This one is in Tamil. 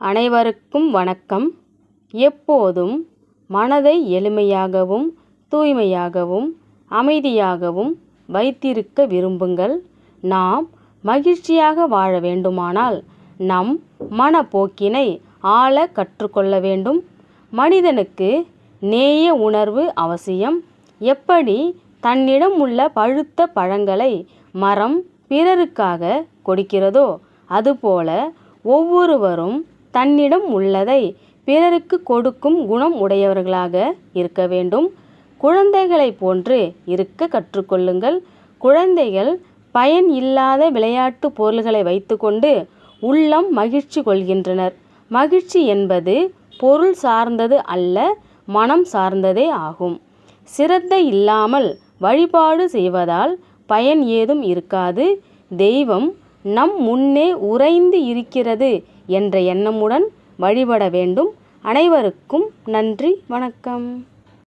அனைவருக்கும் வணக்கம். எப்போதும் மனதை எளிமையாகவும் தூய்மையாகவும் அமைதியாகவும் வைத்திருக்க விரும்புங்கள். நாம் மகிழ்ச்சியாக வாழ வேண்டுமானால் நம் மனப்போக்கினை ஆள கற்றுக்கொள்ள வேண்டும். மனிதனுக்கு நேய உணர்வு அவசியம். எப்படி தன்னிடம் உள்ள பழுத்த பழங்களை மரம் பிறருக்காக கொடுக்கிறதோ அதுபோல ஒவ்வொருவரும் தன்னிடம் உள்ளதை பிறருக்கு கொடுக்கும் குணம் உடையவர்களாக இருக்க வேண்டும். குழந்தைகளைப் போன்று இருக்க கற்றுக்கொள்ளுங்கள். குழந்தைகள் பயன் இல்லாத விளையாட்டு பொருள்களை வைத்துக்கொண்டு உள்ளம் மகிழ்ச்சி கொள்கின்றனர். மகிழ்ச்சி என்பது பொருள் சார்ந்தது அல்ல மனம் சார்ந்ததே ஆகும். சிரத்தை இல்லாமல் வழிபாடு செய்வதால் பயன் ஏதும் இருக்காது. தெய்வம் நம் முன்னே உறைந்து இருக்கிறது என்ற எண்ணமுடன் வழிபட வேண்டும். அனைவருக்கும் நன்றி வணக்கம்.